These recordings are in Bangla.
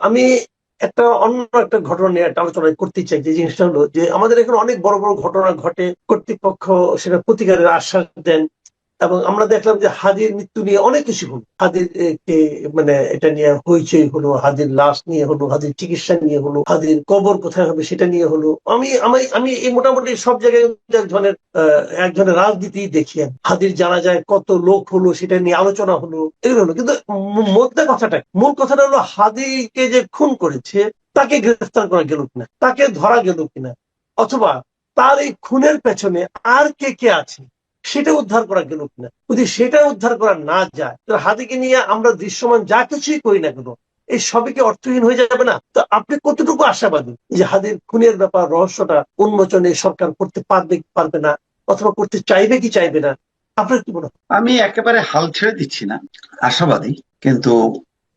আমি একটা অন্য একটা ঘটনা নিয়ে একটা আলোচনা করতে চাই, যে জিনিসটা হলো যে আমাদের এখানে অনেক বড় বড় ঘটনা ঘটে কর্তৃপক্ষ সেটা প্রতিকারের আশ্বাস দেন। এবং আমরা দেখলাম যে হাদির মৃত্যু নিয়ে অনেক কিছু হলো। কে মানে এটা নিয়ে হইচই হলো হাদির লাশ নিয়ে হলো হাদির চিকিৎসা নিয়ে হলো হাদির কবর কোথায় হবে সেটা নিয়ে হলো। আমি আমি আমি এই মোটামুটি সব জায়গায় কিন্তু এক ধরনের আহ, এক ধরনের রাজনীতি দেখি। হাদির জানা যায় কত লোক হলো সেটা নিয়ে আলোচনা হলো এগুলো হলো। কিন্তু মধ্যে কথাটা মূল কথাটা হলো হাদিকে যে খুন করেছে তাকে গ্রেফতার করা গেল কিনা তাকে ধরা গেল কিনা অথবা তার এই খুনের পেছনে আর কে কে আছে? সেটা উদ্ধার করা গেল কিনা যদি সেটা উদ্ধার করা না যায়, তো হাদিকে নিয়ে আমরা দৃশ্যমান যা কিছুই করি না কেন, এই সবই কি অর্থহীন হয়ে যাবে না? তো আপনি কতটুকু আশাবাদী যে হাদির খুনের ব্যাপার, রহস্যটা উন্মোচনে সরকার করতে পারবে কি পারবে না, অথবা করতে চাইবে কি চাইবে না? আপনার কি মনে আমি একেবারে হাল ছেড়ে দিচ্ছি না, আশাবাদী, কিন্তু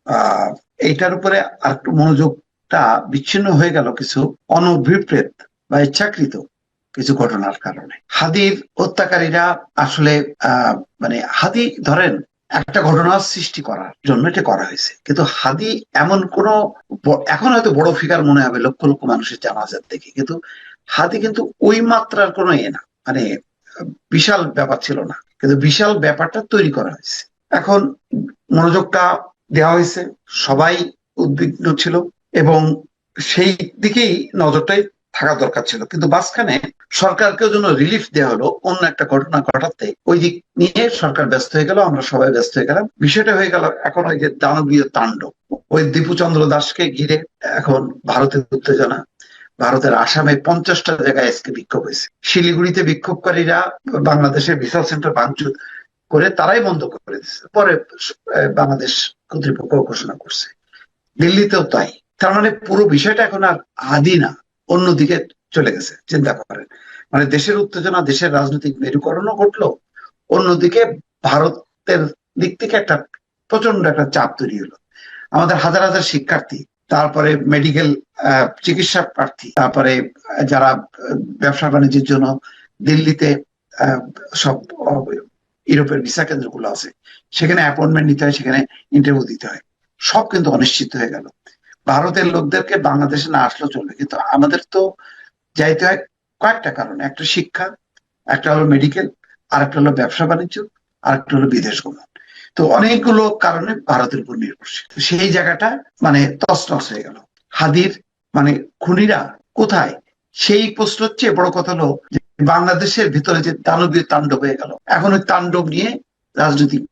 আহ এইটার উপরে আর মনোযোগটা বিচ্ছিন্ন হয়ে গেল কিছু অনভিপ্রেত বা ইচ্ছাকৃত। কিছু ঘটনার কারণে। হাদির হত্যাকারীরা আসলে মানে হাদি ধরেন, একটা ঘটনার সৃষ্টি করার জন্য এটা করা হয়েছে। কিন্তু হাদি এমন কোন এখন হয়তো বড় ফিগার মনে হবে, লক্ষ লক্ষ মানুষের জানাজার দেখে কিন্তু হাদি কিন্তু ওই মাত্রার কোনো এ না। মানে বিশাল ব্যাপার ছিল না। কিন্তু বিশাল ব্যাপারটা তৈরি করা হয়েছে। এখন মনোযোগটা দেওয়া হয়েছে। সবাই উদ্বিগ্ন ছিল এবং সেই দিকেই নজরটাই থাকা দরকার ছিল। কিন্তু মাঝখানে সরকারকে জন্য রিলিফ দেওয়া হলো, অন্য একটা ঘটনা ঘটাতে। ওই দিক নিয়ে সরকার ব্যস্ত হয়ে গেল, আমরা সবাই ব্যস্ত হয়ে গেলাম। বিষয়টা হয়ে গেল এখন ওই যে দানবীয় তাণ্ডব। ওই দীপুচন্দ্র দাসকে ঘিরে এখন ভারতের উত্তেজনা। ভারতের আসামে পঞ্চাশটা জায়গায় আজকে বিক্ষোভ হয়েছে। শিলিগুড়িতে বিক্ষোভকারীরা বাংলাদেশের ভিসা সেন্টার ভাঙচুর করে তারাই বন্ধ করে দিচ্ছে পরে বাংলাদেশ কর্তৃপক্ষ ঘোষণা করছে। দিল্লিতেও তাই। তার মানে পুরো বিষয়টা এখন আর আদি না। অন্যদিকে চলে গেছে, চিন্তা করেন। মানে দেশের উত্তেজনা, দেশের রাজনৈতিক মেরুকরণও ঘটলো, অন্যদিকে ভারতের দিক থেকে একটা প্রচণ্ড একটা চাপ তৈরি হলো। আমাদের হাজার হাজার শিক্ষার্থী, তারপরে মেডিকেল চিকিৎসা প্রার্থী, তারপরে যারা ব্যবসা বাণিজ্যের জন্য দিল্লিতে সব ইউরোপের ভিসা কেন্দ্রগুলো আছে, সেখানে অ্যাপয়েন্টমেন্ট নিতে হয়, সেখানে ইন্টারভিউ দিতে হয়। সব কিন্তু অনিশ্চিত হয়ে গেল। ভারতের লোকদেরকে বাংলাদেশে না আসলেও চলবে। কিন্তু আমাদের তো যাইতে হয় কয়েকটা কারণে। একটা শিক্ষা, একটা হলো মেডিকেল আর একটা হলো ব্যবসা বাণিজ্য আর একটা হলো বিদেশ গমন। তো অনেকগুলো কারণে ভারতের উপর নির্ভরশীল। সেই জায়গাটা মানে তছনছ হয়ে গেল। হাদির মানে খুনিরা কোথায়? সেই প্রশ্ন হচ্ছে, বড় কথা হলো বাংলাদেশের ভিতরে যে দানবীয় তাণ্ডব হয়ে গেল। এখন ওই তাণ্ডব নিয়ে রাজনৈতিক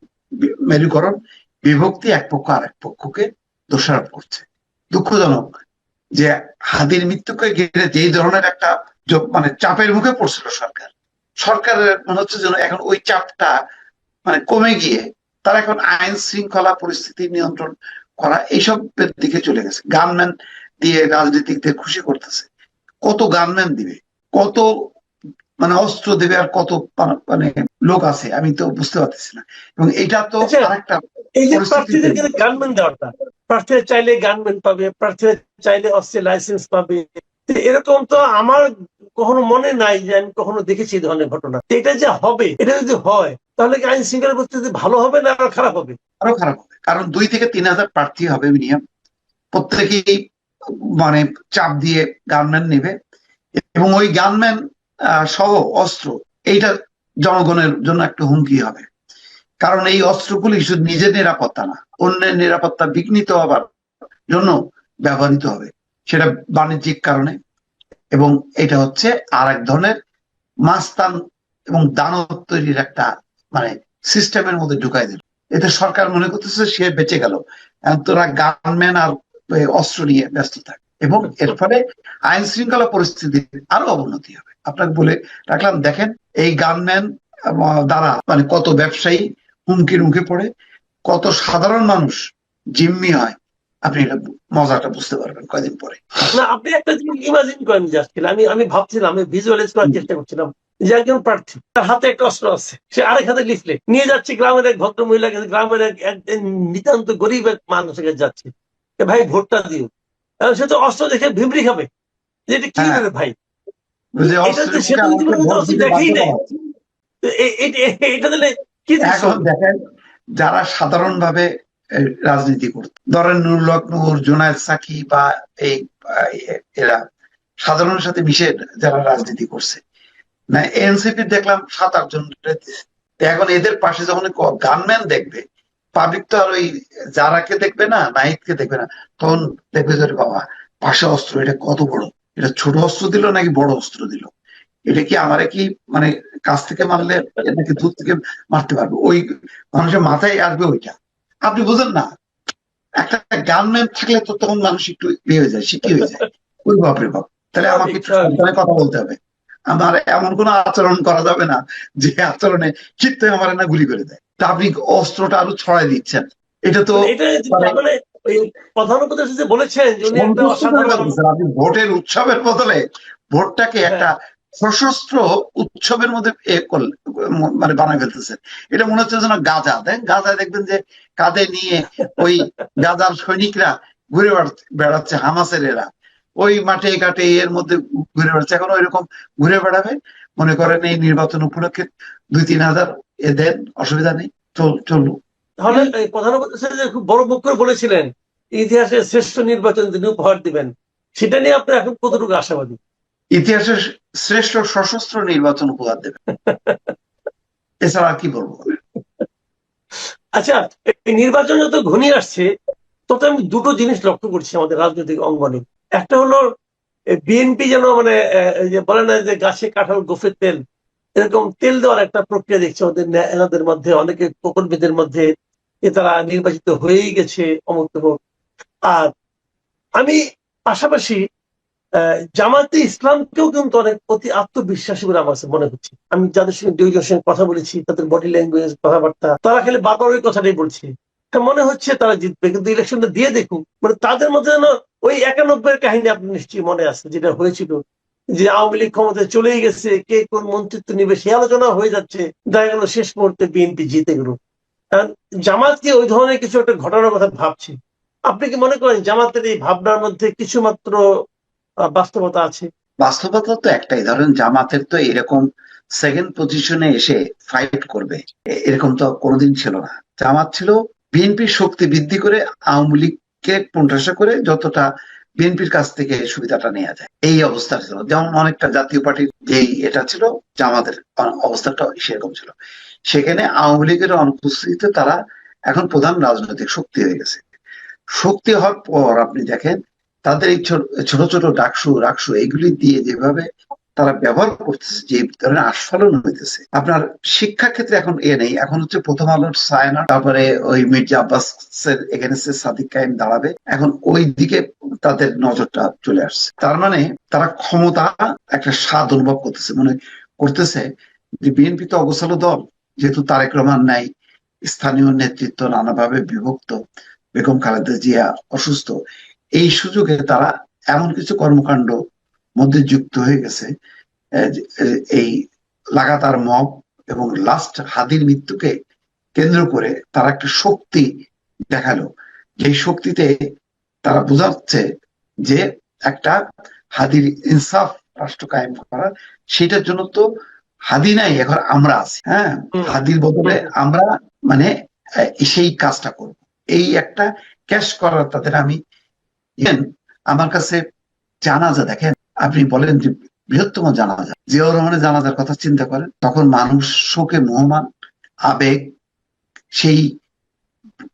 মেরুকরণ, বিভক্তি এক পক্ষ আর এক পক্ষকে দোষারোপ করছে। দুঃখজনক যে হাদির মৃত্যুকে ঘিরে যেই ধরনের একটা মানে চাপের মুখে পড়ছিল সরকার। সরকারের মনে হচ্ছে যেন এখন ওই চাপটা মানে কমে গিয়ে তারা এখন আইন শৃঙ্খলা পরিস্থিতি নিয়ন্ত্রণ করা এইসবের দিকে চলে গেছে। গানম্যান দিয়ে রাজনীতিকদের খুশি করতেছে। কত গানম্যান দিবে? কত মানে অস্ত্র দেবে আর কত মানে লোক আছে আমি তো বুঝতে পারতেছি না। এবং এটা তো আচ্ছা, আরেকটা এই যে পরিস্থিতি প্রার্থীদেরকে গানম্যান দেওয়াটা প্রার্থীরা চাইলে গানম্যান পাবে প্রার্থীরা চাইলে অস্ত্রের লাইসেন্স পাবে। এরকম তো আমার কখনো মনে নাই যে আমি কখনো দেখেছি এই ধরনের ঘটনা। এটা যে হবে এটা যদি হয় তাহলে কি আইন শৃঙ্খলা পরিস্থিতি ভালো হবে না আরও খারাপ হবে? আরও খারাপ হবে কারণ দুই থেকে তিন হাজার প্রার্থী হবে মিনিমাম প্রত্যেকেই মানে চাপ দিয়ে গানম্যান নেবে। এবং ওই গানম্যান সহ অস্ত্র, এইটা জনগণের জন্য একটা হুমকি হবে। কারণ এই অস্ত্রগুলি শুধু নিজের নিরাপত্তা না, অন্যের নিরাপত্তা বিঘ্নিত হবার জন্য ব্যবহৃত হবে। সেটা বাণিজ্যিক কারণে এবং এটা হচ্ছে আর এক ধরনের মাস্তান এবং দানব তৈরির একটা মানে সিস্টেমের মধ্যে ঢুকাই দিল। এতে সরকার মনে করতেছে সে বেঁচে গেল। তোরা গানম্যান আর অস্ত্র নিয়ে ব্যস্ত থাকে। এবং এর ফলে আইন শৃঙ্খলা পরিস্থিতির আরও অবনতি হবে। আপনাকে বলে রাখলাম, দেখেন এই গানম্যান দ্বারা মানে কত ব্যবসায়ী হুমকির মুখে পড়ে, কত সাধারণ মানুষ জিম্মি হয়, আপনি এটা মজাটা বুঝতে পারবেন কয়দিন পরে। না, আপনি একটা জিনিস ইমাজিন করেন জাস্ট আমি আমি ভাবছিলাম, আমি ভিজুয়ালাইজ করার চেষ্টা করছিলাম যে একজন প্রার্থী, তার হাতে একটা অস্ত্র আছে, সে আরেক হাতে লিফলেট নিয়ে যাচ্ছে গ্রামের এক ভদ্র মহিলা গ্রামের এক নিতান্ত গরিব এক মানুষের কাছে যাচ্ছে ভাই, ভোটটা দিও। সে তো অস্ত্র দেখে ভিবরি খাবে। এটা কি হ্যাঁ। করে ভাই? এটা তো সে অস্ত্র দেখেই নেই। এটা কি দেখেন যারা সাধারণভাবে এই, রাজনীতি করত ধরেন নুর লক্ষ্ণৌর জোনায়দ সাকি বা এই এরা সাধারণের সাথে মিশে যারা রাজনীতি করছে। না এনসিপি দেখলাম সাত আট জন এখন এদের পাশে যখন গানম্যান দেখবে পাবলিক তো আর ওই যারাকে দেখবে না নাহিদকে দেখবে না তখন দেখবে যে বাবা পাশে অস্ত্র এটা কত বড়? এটা ছোট অস্ত্র দিল নাকি বড় অস্ত্র দিল? এটা কি আমারে কি মানে কাছ থেকে মারলে নাকি দূর থেকে মারতে পারবে? ওই মানুষের মাথায় আসবে ওইটা। আপনি বুঝেন না একটা গানম্যান থাকলে তো তখন মানুষ একটু ইয়ে হয়ে যায় শিখি হয়ে যায়। ওই বাপরে বাপ। তাহলে আমাকে একটু সাবধানে কথা বলতে হবে। আমার এমন কোনো আচরণ করা যাবে না যে আচরণে ক্ষিপ্ত আমার না গুলি করে দেয়। তা আপনি অস্ত্রটা আরও ছড়াই দিচ্ছেন। এটা তো মানে প্রধান যে বলেছেন অসাধারণ বলতেছেন। আপনি ভোটের উৎসবের বদলে ভোটটাকে একটা সশস্ত্র উৎসবের মধ্যে মানে বানায় এটা মনে হচ্ছে যেন গাজা। দেন গাজা দেখবেন যে কাঁধে নিয়ে ওই গাজার সৈনিকরা ঘুরে বেড়াচ্ছে হামাসের এরা। ওই মাঠে ঘাটে এর মধ্যে ঘুরে বেড়াচ্ছে। এখন ওই রকম ঘুরে বেড়াবে? মনে করেন এই নির্বাচন উপলক্ষে দুই তিন হাজার এ দেন অসুবিধা নেই চল চলু তাহলে এই প্রধান খুব বড় মুখ করে বলেছিলেন ইতিহাসের শ্রেষ্ঠ নির্বাচন তিনি উপহার দিবেন সেটা নিয়ে আপনি এখন কতটুকু আশাবাদী? ইতিহাসের শ্রেষ্ঠ সশস্ত্র নির্বাচন উপহার দেবে এছাড়া কি বলব? আচ্ছা এই নির্বাচন যত ঘনিয়ে আসছে তত আমি দুটো জিনিস লক্ষ্য করছি আমাদের রাজনৈতিক অঙ্গনে। একটা হলো বিএনপি যেন মানে যে বলে না যে গাছে কাঁঠাল, গোফের তেল, এরকম তেল দেওয়ার একটা প্রক্রিয়া দেখছে ওদের এনাদের মধ্যে, অনেকে প্রকল্পীদের মধ্যে যে তারা নির্বাচিত হয়েই গেছে অমুক আর আমি পাশাপাশি জামাতে ইসলামকেও কিন্তু অনেক অতি আত্মবিশ্বাসী বলে আমার মনে হচ্ছে। আমি যাদের সঙ্গে দুইজনের সঙ্গে কথা বলেছি, তাদের বডি ল্যাঙ্গুয়েজ কথাবার্তা, তারা খালি বারবার কথাটাই বলছে। মনে হচ্ছে তারা জিতবে, কিন্তু ইলেকশনটা দিয়ে দেখুক মানে তাদের মধ্যে যেন ওই একানব্বই কাহিনী আপনি নিশ্চয়ই মনে আছে, যেটা হয়েছিল যে আওয়ামী লীগ ক্ষমতায় চলেই গেছে, কে কোন মন্ত্রিত্ব নিবে সে আলোচনা হয়ে যাচ্ছে, দেখা গেল শেষ মুহূর্তে বিএনপি জিতে গেল। কারণ জামাত কি ওই ধরনের কিছু একটা ঘটনার কথা ভাবছে। আপনি কি মনে করেন জামাতের এই ভাবনার মধ্যে কিছু মাত্র বাস্তবতা আছে? বাস্তবতা তো একটাই, ধরেন জামাতের তো এরকম সেকেন্ড পজিশনে এসে ফাইট করবে এরকম তো কোনোদিন ছিল না। জামাত ছিল বিএনপির শক্তি বৃদ্ধি করে আওয়ামী লীগকে কোণঠাসা করে যতটা বিএনপির কাছ থেকে সুবিধাটা নেওয়া যায়। এই অবস্থা ছিল যেমন অনেকটা জাতীয় পার্টির যেই এটা ছিল জামাতের অ- অবস্থাটা সেরকম ছিল। সেখানে আওয়ামী লীগের অনুপস্থিতিতে তারা এখন প্রধান রাজনৈতিক শক্তি হয়ে গেছে। শক্তি হওয়ার পর আপনি দেখেন, তাদের এই ছোট ছোট ডাকসু, রাকসু এগুলি দিয়ে যেভাবে তারা ব্যবহার করতেছে যে ধরনের আস্ফালন হইতেছে। আপনার শিক্ষা ক্ষেত্রে এখন এ নেই। এখন হচ্ছে প্রথম আলোর সায়না, তারপরে ওই মির্জা আব্বাসের এগেনস্টে সাদিক কায়েম দাঁড়াবে। এখন ওই দিকে তাদের নজরটা চলে আসছে। তার মানে তারা ক্ষমতা একটা স্বাদ অনুভব করতেছে, মনে করতেছে যে বিএনপি তো অগোছালো দল, যেহেতু তারেক রহমান নাই, স্থানীয় নেতৃত্ব নানাভাবে বিভক্ত, বেগম খালেদা জিয়া অসুস্থ, এই সুযোগে তারা এমন কিছু কর্মকাণ্ড মধ্যে যুক্ত হয়ে গেছে যে, এই লাগাতার মব এবং লাস্ট হাদির মৃত্যুকে কেন্দ্র করে তারা একটা শক্তি দেখাল। যে শক্তিতে তারা বোঝাচ্ছে যে একটা হাদির ইনসাফ রাষ্ট্র কায়েম করা সেটার জন্য তো হাদি নাই এখন আমরা আছি হ্যাঁ? হাদির বদলে আমরা মানে সেই কাজটা করব। এই একটা ক্যাশ করার তাদের আমি আমার কাছে জানাজা দেখেন আপনি বলেন যে বৃহত্তম জানাজা। জিয়াউর রহমানের জানাজার কথা চিন্তা করেন, তখন মানুষ শোকে মোহমান, আবেগ, সেই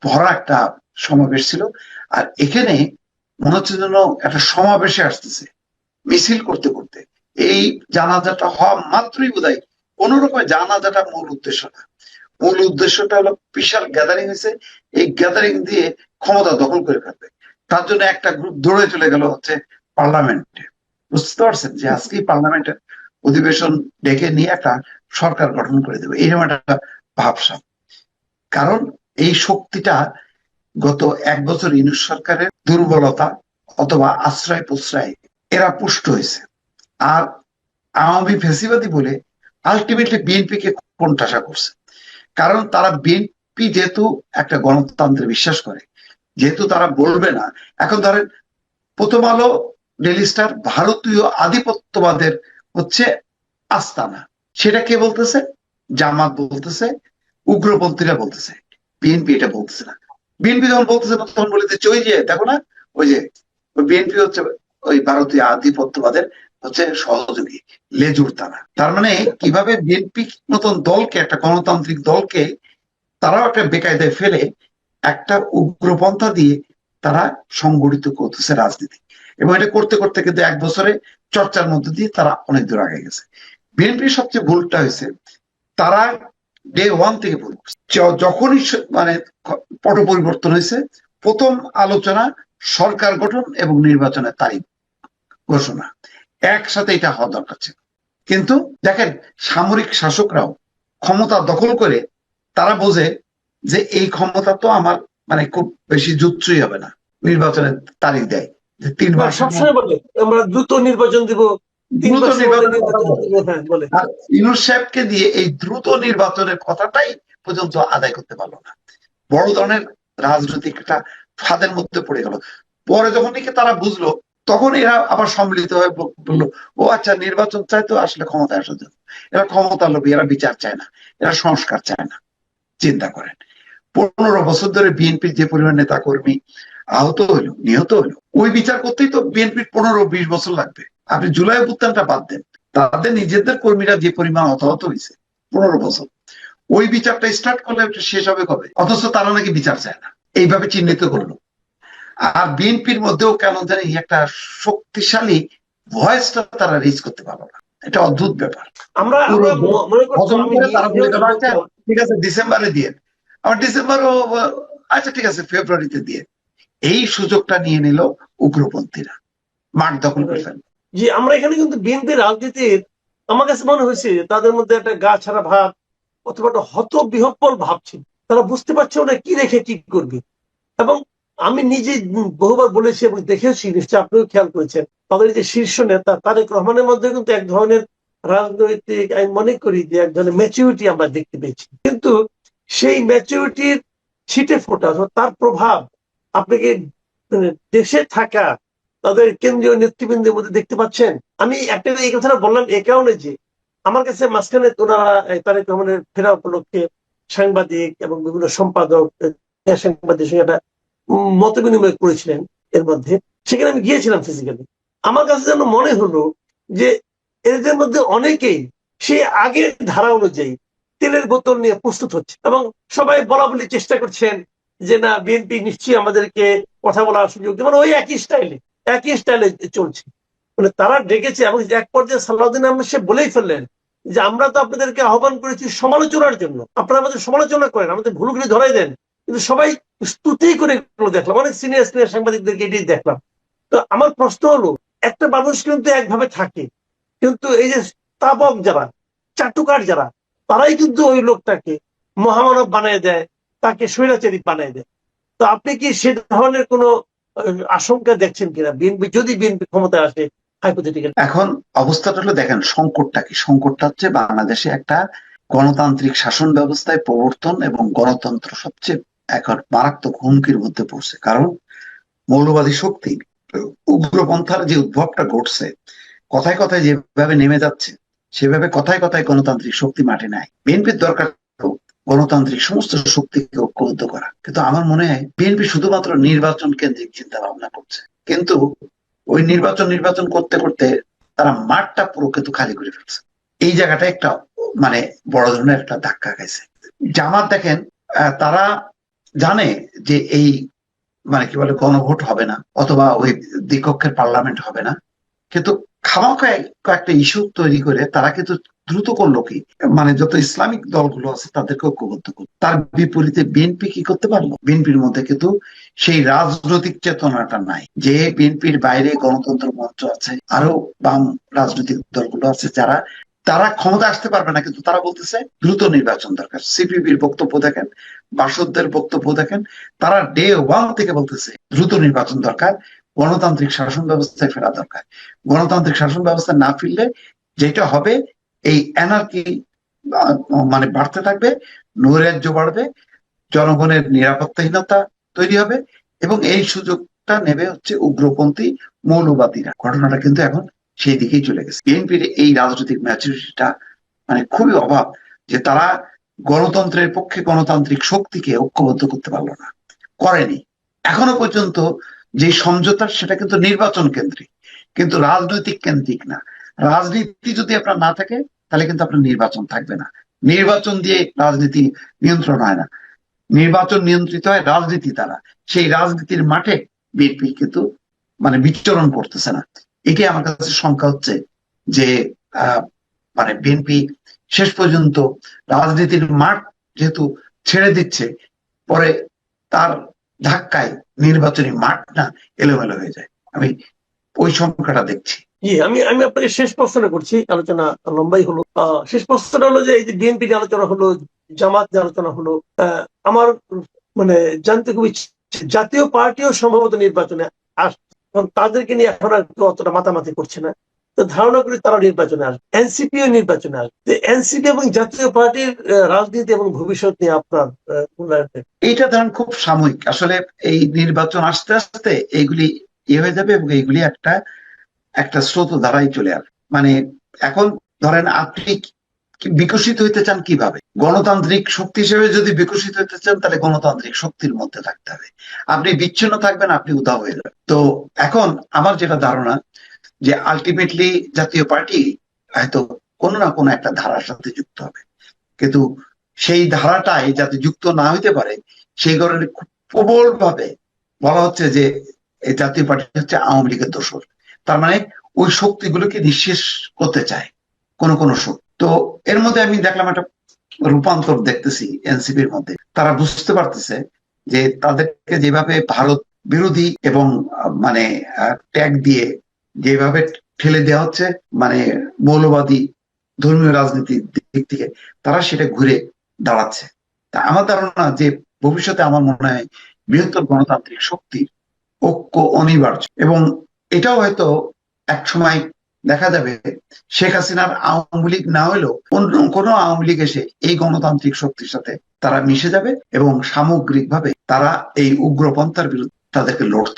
ভরা একটা সমাবেশ ছিল। আর এখানে মনে হচ্ছে যেন একটা সমাবেশে আসতেছে, মিছিল করতে করতে। এই জানাজাটা হওয়া মাত্রই বোধহয় কোন রকমের জানাজাটা মূল উদ্দেশ্য না। মূল উদ্দেশ্যটা হলো বিশাল গ্যাদারিং হয়েছে। এই গ্যাদারিং দিয়ে ক্ষমতা দখল করে ফেলবে। তার জন্য একটা গ্রুপ দৌড়ে চলে গেল হচ্ছে পার্লামেন্টে বুঝতে পারছেন যে আজকে পার্লামেন্টের অধিবেশন ডেকে নিয়ে একটা সরকার গঠন করে দেবে। এইরকম একটা ভাবসাব। কারণ এই শক্তিটা গত এক বছর ইউনুস সরকারের দুর্বলতা অথবা আশ্রয় প্রশ্রয় এরা পুষ্ট হয়েছে। আর আওয়ামী ফেসিবাদী বলে আলটিমেটলি বিএনপি কে কোণঠাসা করছে। কারণ তারা বিএনপি যেহেতু একটা গণতন্ত্রে বিশ্বাস করে, যেহেতু তারা বলবে না। এখন ধরেন প্রথম আলো ডেলি স্টার ভারতীয় আধিপত্যবাদের হচ্ছে আস্তানা। সেটা কে বলতেছে? জামাত বলতেছে, উগ্রপন্থীরা বলতেছে বিএনপি এটা বলতেছে না। বিএনপি যখন বলতেছে, তখন বলে দিচ্ছে, ওই যে, দেখো না, ওই যে বিএনপি হচ্ছে ওই ভারতীয় আধিপত্যবাদের হচ্ছে সহযোগী, লেজুর তারা। তার মানে কীভাবে বিএনপি মতন দলকে, একটা গণতান্ত্রিক দলকে, তারাও একটা বেকায়দায় ফেলে একটা উগ্রপন্থা দিয়ে তারা সংগঠিত করতেছে রাজনীতি। এবং এটা করতে করতে কিন্তু এক বছরে চর্চার মধ্যে দিয়ে তারা অনেক দূর আগে গেছে। বিএনপির সবচেয়ে ভুলটা হয়েছে, তারা ডে ওয়ান থেকে ভুল যখনই মানে পট পরিবর্তন হয়েছে, প্রথম আলোচনা সরকার গঠন এবং নির্বাচনের তারিখ ঘোষণা। একসাথে এটা হওয়া দরকার ছিল। কিন্তু দেখেন, সামরিক শাসকরাও ক্ষমতা দখল করে তারা বোঝে যে এই ক্ষমতা তো আমার মানে খুব বেশি জুৎসই হবে না, নির্বাচনের তারিখ দেয়। যে তিন না, মাস সবসময় বলে আমরা দ্রুত নির্বাচন দিব হ্যাঁ সাহেবকে দিয়ে এই দ্রুত নির্বাচনের কথাটাই পর্যন্ত আদায় করতে পারল না। বড় ধরনের রাজনৈতিক একটা ফাঁদের মধ্যে পড়ে গেল। পরে যখন নাকি তারা বুঝলো তখন এরা আবার সম্মিলিত হয়ে বলল ও আচ্ছা নির্বাচন চাই তো আসলে ক্ষমতায় আসার জন্য। এরা ক্ষমতা লোভী এরা বিচার চায় না। এরা সংস্কার চায় না। চিন্তা করেন। পনেরো বছর ধরে বিএনপির যে পরিমাণ নেতা কর্মী আহত হইল নিহত হইল ওই বিচার করতেই তো বিএনপির পনেরো বিশ বছর লাগবে। আপনি জুলাই অভ্যুত্থানটা বাদ দেন। তাদের নিজেদের কর্মীরা যে পরিমাণ হতাহত হয়েছে পনেরো বছর। ওই বিচারটা স্টার্ট করলে শেষ হবে কবে? অথচ তারা নাকি বিচার চায় না। এইভাবে চিহ্নিত করল। আর বিএনপির মধ্যেও কেন জানি একটা শক্তিশালী ভয়েসটা তারা রিচ করতে পারল না। এটা অদ্ভুত ব্যাপার। আমরা তারা বলে গেল, ঠিক আছে ডিসেম্বরে দিয়ে। আমার ডিসেম্বরও আহ, আচ্ছা ঠিক আছে ফেব্রুয়ারিতে দিয়ে। এই সুযোগটা নিয়ে নিল উগ্রপন্থীরা। মাঠ দখল করে যে আমরা এখানে কিন্তু বিএনপি রাজনীতির, আমার কাছে মনে হয়েছে তাদের মধ্যে একটা গা ছাড়া ভাব অথবা একটা হত বিহব্বল ভাব ছিল। তারা বুঝতে পারছে না কি রেখে কি করবে। এবং আমি নিজে বহুবার বলেছি এবং দেখেছি নিশ্চয় আপনিও খেয়াল করেছেন, তাদের যে শীর্ষ নেতা তারেক রহমানের মধ্যে কিন্তু এক ধরনের রাজনৈতিক, আমি মনে করি যে এক ধরনের ম্যাচিউরিটি আমরা দেখতে পেয়েছি। কিন্তু সেই ম্যাচিউরিটির ছিটে ফোটা তার প্রভাব আপনাকে দেশে থাকা তাদের কেন্দ্রীয় নেতৃবৃন্দের মধ্যে দেখতে পাচ্ছেন। আমি একটা এই কথাটা বললাম এ কারণে যে আমার কাছে মাঝখানে ওনারা তারেক রহমানের ফেরা উপলক্ষে সাংবাদিক এবং বিভিন্ন সম্পাদক আহ, সাংবাদিকের সঙ্গে একটা মত বিনিময় করেছিলেন এর মধ্যে। সেখানে আমি গিয়েছিলাম ফিজিক্যালি আমার কাছে যেন মনে হলো যে এদের মধ্যে অনেকেই সে আগের ধারা অনুযায়ী তেলের বোতল নিয়ে প্রস্তুত হচ্ছে এবং সবাই বলা বলি চেষ্টা করছেন যে না, বিএনপি নিশ্চয়ই আমাদেরকে কথা বলার সুযোগ দেবে। মানে ওই একই স্টাইলে একই স্টাইলে চলছে। মানে তারা ডেকেছে এবং এক পর্যায়ে সালাউদ্দিন আহমেদ সে বলেই ফেললেন যে, আমরা তো আপনাদেরকে আহ্বান করেছি সমালোচনার জন্য। আপনারা আমাদের সমালোচনা করেন, আমাদের ভুলগুলি ধরাই দেন। কিন্তু সবাই স্তুতি করে দেখলাম। অনেক সিনিয়র সিনিয়র সাংবাদিকদেরকে এটি দেখলাম। তো আমার প্রশ্ন হলো, একটা মানুষ কিন্তু একভাবে থাকে, কিন্তু এই যে স্থাপক যারা, চাটুকার যারা, তারাই কিন্তু ওই লোকটাকে মহামানব বানিয়ে দেয় তাকে স্বৈরাচারী বানিয়ে দেয়। তো আপনি কি সে ধরনের কোনো আশঙ্কা দেখছেন কিনা? বিএনপি, যদি বিএনপি ক্ষমতায় আসে এখন অবস্থাটা হলো দেখেন, সংকটটা কি? সংকটটা হচ্ছে বাংলাদেশে একটা গণতান্ত্রিক শাসন ব্যবস্থায় প্রবর্তন এবং গণতন্ত্র সবচেয়ে এখন মারাত্মক হুমকির মধ্যে পড়ছে। কারণ মৌলবাদী শক্তি, উগ্রপন্থার যে উদ্ভবটা ঘটছে, কথায় কথায় যেভাবে নেমে যাচ্ছে, সেভাবে কথায় কথায় গণতান্ত্রিক শক্তি মাঠে নাই। বিএনপির দরকার গণতান্ত্রিক সমস্ত শক্তিকে ঐক্যবদ্ধ করা। কিন্তু আমার মনে হয় বিএনপি শুধুমাত্র নির্বাচন কেন্দ্রিক চিন্তা ভাবনা করছে। কিন্তু ওই নির্বাচন নির্বাচন করতে করতে তারা মাঠটা পুরো কিন্তু খালি করে ফেলছে। এই জায়গাটা একটা মানে বড় ধরনের একটা ধাক্কা খাইছে। জামাত দেখেন তারা জানে যে এই মানে কি বলে, গণভোট হবে না, অথবা ওই দ্বিকক্ষের পার্লামেন্ট হবে না। কিন্তু খামাখা কয়েকটা ইস্যু তৈরি করে তারা কিন্তু দ্রুত করল কি? মানে যত ইসলামিক দলগুলো আছে তাদেরকে ঐক্যবদ্ধ করল তার বিপরীতে বিএনপি কি করতে পারল? বিএনপির মধ্যে কিন্তু সেই রাজনৈতিক চেতনাটা নাই। যে বিএনপির বাইরে গণতন্ত্র মঞ্চ আছে, আরও বাম রাজনৈতিক দলগুলো আছে যারা, তারা ক্ষমতা আসতে পারবে না, কিন্তু তারা বলতেছে দ্রুত নির্বাচন দরকার। সিপিবির বক্তব্য দেখেন বাসদের বক্তব্য দেখেন, তারা ডে ওয়ান থেকে বলতেছে দ্রুত নির্বাচন দরকার, গণতান্ত্রিক শাসন ব্যবস্থায় ফেরা দরকার। গণতান্ত্রিক শাসন ব্যবস্থা না ফিরলে যেটা হবে এই এনার্কি মানে বাড়তে থাকবে নৈরাজ্য বাড়বে, জনগণের নিরাপত্তাহীনতা তৈরি হবে এবং এই সুযোগটা নেবে হচ্ছে উগ্রপন্থী মৌলবাদীরা। ঘটনাটা কিন্তু এখন সেই দিকেই চলে গেছে। বিএনপির এই রাজনৈতিক ম্যাচুরিটিটা মানে খুবই অভাব যে তারা গণতন্ত্রের পক্ষে গণতান্ত্রিক শক্তিকে ঐক্যবদ্ধ করতে পারল না, করেনি। এখনও পর্যন্ত যে সমঝোতা সেটা কিন্তু নির্বাচন কেন্দ্রিক, কিন্তু রাজনৈতিক কেন্দ্রিক না। রাজনীতি যদি আপনার না থাকে তাহলে কিন্তু আপনার নির্বাচন থাকবে না। নির্বাচন দিয়ে রাজনীতি নিয়ন্ত্রণ হয় না। নির্বাচন নিয়ন্ত্রিত হয় রাজনীতি দ্বারা। সেই রাজনীতির মাঠে বিএনপি কিন্তু মানে বিচরণ করতেছে না। এটাই আমার কাছে শঙ্কা হচ্ছে যে মানে বিএনপি শেষ পর্যন্ত রাজনীতির মাঠ যেহেতু ছেড়ে দিচ্ছে, পরে তার ধাক্কায় নির্বাচনী মাঠ না এলোমেলো হয়ে যায়। আমি ওই সংখ্যাটা দেখছি। জি, আমি আমি আপনাকে শেষ প্রশ্নটা করছি। আলোচনা লম্বাই হলো। শেষ প্রশ্নটা হলো যে, এই যে বিএনপি আলোচনা হলো, জামাত আলোচনা হলো আমার মানে জানতে খুব জাতীয় পার্টিও সম্ভবত নির্বাচনে তাদেরকে নিয়ে এখন আর কেউ অতটা মাতামাতি করছে না। তো ধারণা করি তারা নির্বাচনে আসবে। এনসিপিও নির্বাচনে আসবে। এনসিপি এবং জাতীয় পার্টির রাজনীতি এবং ভবিষ্যৎ নিয়ে আপনার এইটা ধরেন খুব সাময়িক। আসলে এই নির্বাচন আসতে আসতে এইগুলি ইয়ে হয়ে যাবে এবং এইগুলি একটা একটা স্রোত ধারাই চলে আসবে মানে এখন ধরেন আপনি বিকশিত হইতে চান কীভাবে? গণতান্ত্রিক শক্তি হিসেবে যদি বিকশিত হইতে চান, তাহলে গণতান্ত্রিক শক্তির মধ্যে থাকতে হবে। আপনি বিচ্ছিন্ন থাকবেন, আপনি উধাও হয়ে যাবেন। তো এখন আমার যেটা ধারণা, যে আলটিমেটলি জাতীয় পার্টি হয়তো কোনো না কোনো একটা ধারার সাথে যুক্ত হবে। কিন্তু সেই ধারাটাই যাতে যুক্ত না হইতে পারে সেই কারণে খুব প্রবল ভাবে বলা হচ্ছে যে এই জাতীয় পার্টি হচ্ছে আওয়ামী লীগের দোষর। তার মানে ওই শক্তিগুলোকে নিঃশেষ করতে চায়, কোন কোন শক্তি। তো এর মধ্যে আমি দেখলাম একটা রূপান্তর দেখতেছি এনসিপির মধ্যে। তারা বুঝতে পারতেছে যে তাদেরকে যেভাবে ভারত বিরোধী এবং মানে ট্যাগ দিয়ে যেভাবে ঠেলে দেওয়া হচ্ছে মানে মৌলবাদী ধর্মীয় রাজনীতির দিক থেকে, তারা সেটা ঘুরে দাঁড়াচ্ছে। তা আমার ধারণা যে ভবিষ্যতে আমার মনে হয় বৃহত্তর গণতান্ত্রিক শক্তির ঐক্য অনিবার্য এবং এটাও হয়তো এক সময় দেখা যাবে শেখ হাসিনার আওয়ামী লীগ না হলেও অন্য কোনো আওয়ামী লীগ এসে এই গণতান্ত্রিক শক্তির সাথে তারা মিশে যাবে এবং সামগ্রিকভাবে তারা এই উগ্রপন্থার বিরুদ্ধে তাদেরকে লড়তে